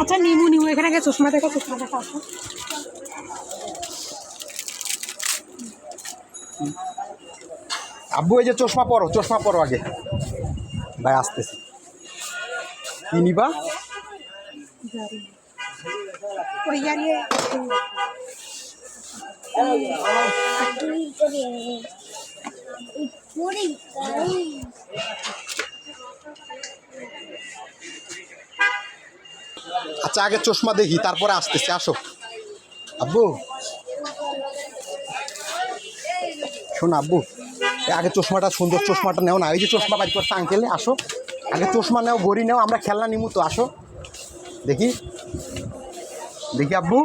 আচ্ছা নিমু নিমু এখানে আগে চশমা দেখো চশমা দেখো আসো আব্বু এই যে চশমা পরো চশমা পরো আগে ভাই আসতেছি কি নিবা ওই আচ্ছা আগে চশমা দেখি, তারপরে আসতেছি, আসো। আব্বু। শোন আব্বু আগে চশমাটা, সুন্দর চশমাটা নেও না। এই যে চশমা বাড়ি করছে আঙ্কেলে আসো। আগে চশমা নেও গড়ি নেও, আমরা খেলনা নিমু তো, আসো। দেখি। দেখি আব্বু।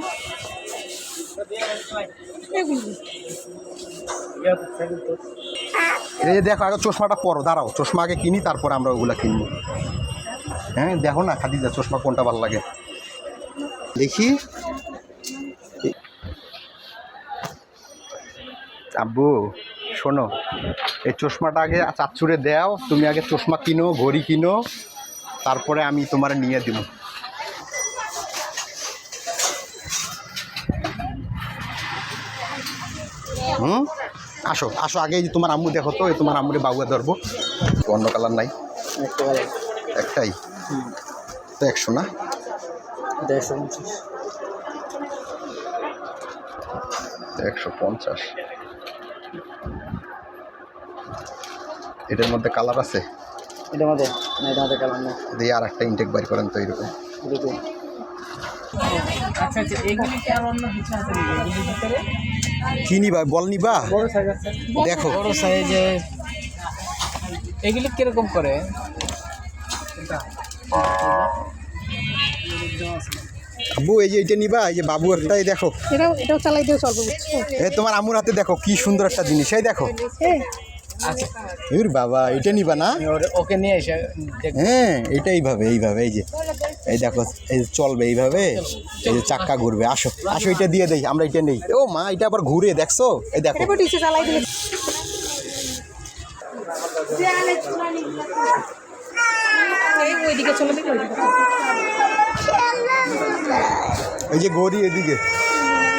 এই দেখো, আগে চশমাটা পরো, দাঁড়াও। চশমা আগে কিনি, তারপর আমরা ওগুলা কিনবো। হ্যাঁ দেখো না, খাদিজা, চশমা কোনটা ভালো লাগে। দেখি। আব্বু শোনো এই চশমাটা আগে চাচ্চুরে দাও তুমি আগে চশমা কিনো ঘড়ি কিনো তারপরে আমি তোমার নিয়ে দিব। হুম? আসো আসো আগে তোমার আম্মু দেখো তো এই তোমার আম্মুরে বাবুয়া ধরবো। অন্য কালার নাই? একটাই? তো একশো না? দেড়শো পঞ্চাশ। একশো পঞ্চাশ। এটার মধ্যে কালার আছে? এটা মধ্যে? না এটা মধ্যে কালার নেই। দিয়ে আর একটা ইনটেক বাড়ি করেন তো এরকম। দুটো আচ্ছা আচ্ছা কি নিবা? বল নিবা? দেখো। বড় সাইজে এগুলি কীরকম করে? এটা আব্বু এই যে এটা নিবা এই যে বাবু একটাই দেখো। এটাও এটাও চালাই দিও চলবে এই তোমার আম্মুর হাতে দেখো কি সুন্দর একটা জিনিস এই দেখো। এ, বাবা এটা নিবা না? ওকে নিয়ে এসে হ্যাঁ এটা এইভাবে এইভাবে এই যে। এই দেখো এই যে চলবে এইভাবে এই যে চাক্কা ঘুরবে। আসো আসো এটা দিয়ে দেই আমরা এটা নেই। ও মা এটা আবার ঘুরে দেখছ? এই দেখো। ওইদিকে চলে। এই যে গড়ি এদিকে।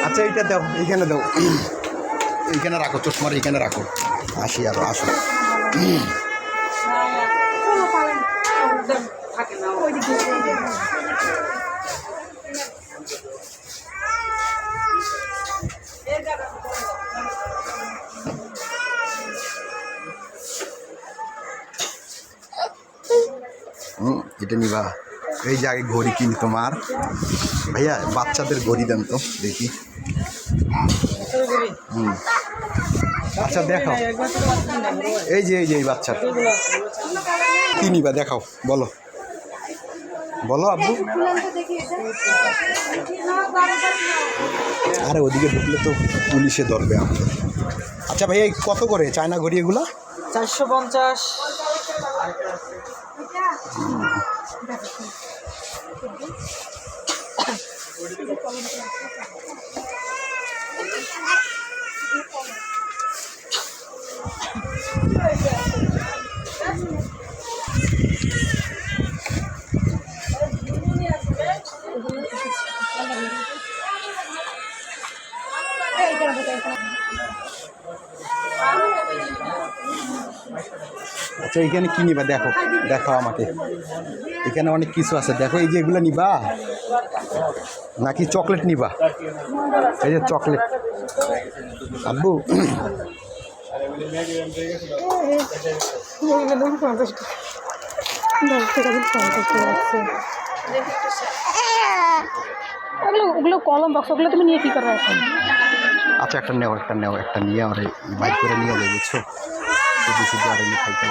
আচ্ছা এইটা দাও, এইখানে দাও। এইখানে রাখো চশমার এইখানে রাখো। আসি আরও, আসো। এটা নিবা। এই যে আগে ঘড়ি কিনি তোমার। ভাইয়া বাচ্চাদের ঘড়ি দেন তো দেখি। হুম। আচ্ছা দেখাও। এই যে এই যে এই বাচ্চা। কি নিবা দেখাও বলো। বলো আব্বু। আরে ওদিকে ঢুকলে তো পুলিশে ধরবে আমাদের আচ্ছা ভাইয়া এই কত করে চায়না ঘড়ি এগুলো? চারশো পঞ্চাশ। আচ্ছা এখানে কি নিবা? দেখো দেখাও আমাকে। এখানে অনেক কিছু আছে। দেখো এই যে এগুলো নিবা? নাকি চকলেট নিবা? এই যে চকলেট। আব্বু। ওগুলো ওগুলো কলম বক্স ওগুলো তুমি নিয়ে কী করবে এখন? আচ্ছা একটা নেও একটা নেও একটা নিয়ে আমার বাইক করে নিয়ে যাবে বুঝছ? শুধু শুধু আর এমনি খাইতে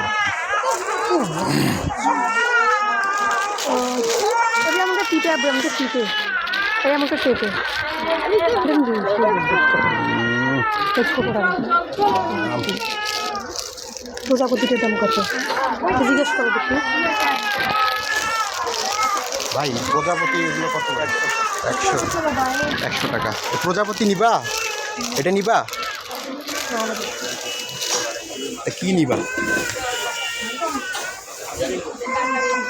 এগুলো আমাকে টিপে আসবে আমাকে টিপে এই আমাকে টেপে প্রজাপতিটার দাম কত? জিজ্ঞেস করো দেখি। ভাই, প্রজাপতি এগুলো কত? একশো। একশো টাকা। প্রজাপতি নিবা? এটা নিবা? কি নিবা?